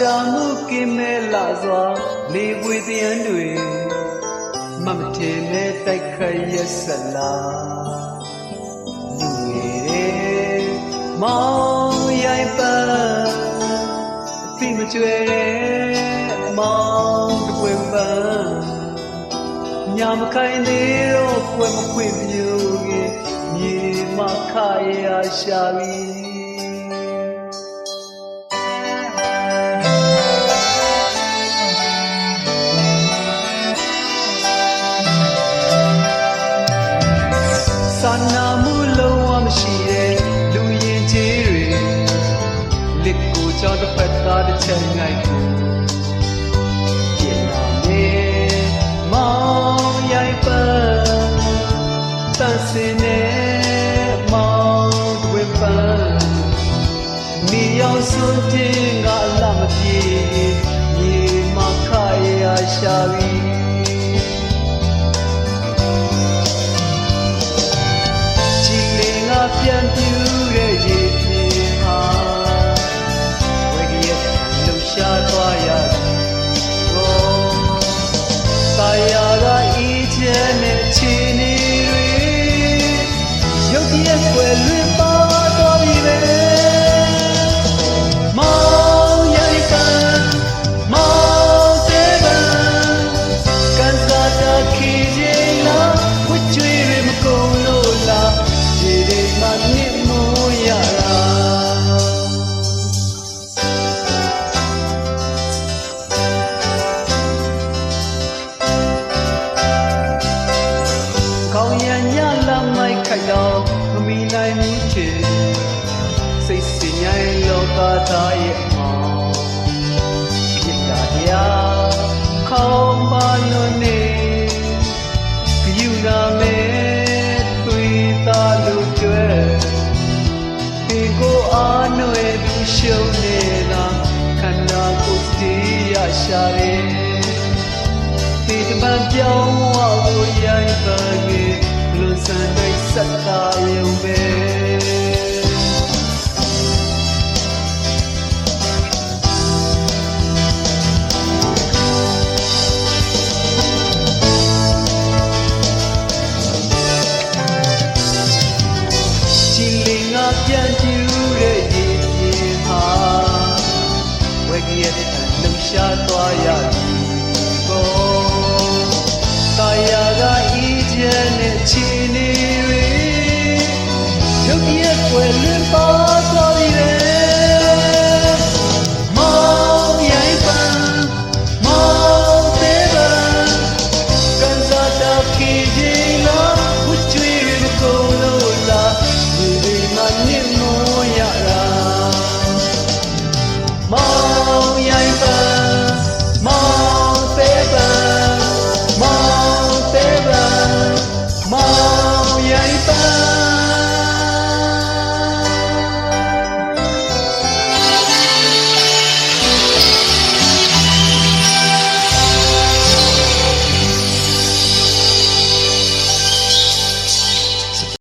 တမှုကင်းမဲ့လာစွာလေပွေတယံတွေမမထေနဲ့တိုက်ခတ်ရက်စလားလူငယ်တဲ့မောင်ရိုက်ပန်းအသိမကျွဲတဲ့မောင်တပွင့်ပန်းညာမခိုင်သေးတော့ကွယ်မခွင့်ပြုခင်မြေမခရရှာပြီ တစ်ဖက်သားတစ်ချက်ငိုက်ကိုပြင်လာနေမောင်ရိုက်ပန်းတန်စင်နေမောင်တွေပန်းမိရောက်စွန်တင်ကလာမပြေမြေမခရရှာ တာယာကဤချဲနဲ့ချီနေတွေရုပ်တရက်ွယ်လွင် င်းလောကသားရဲ့မောင်ပြစ်တာတရားခေါင်းပါလို့နေယူနာမဲတွေ့တာလို့ကြွယ်ဒီကိုအားနွယ်သူရှုံးနေတာခန္ဓာကိုယ်တည်ရရှာတယ်ဒီတမန်ပြောင်းဝကိုရိုက်ပါကေလွန်ဆန်တဲ့စက်တာရုံပဲ ဝဲကြီးရဲ့လှူရှားသွားရ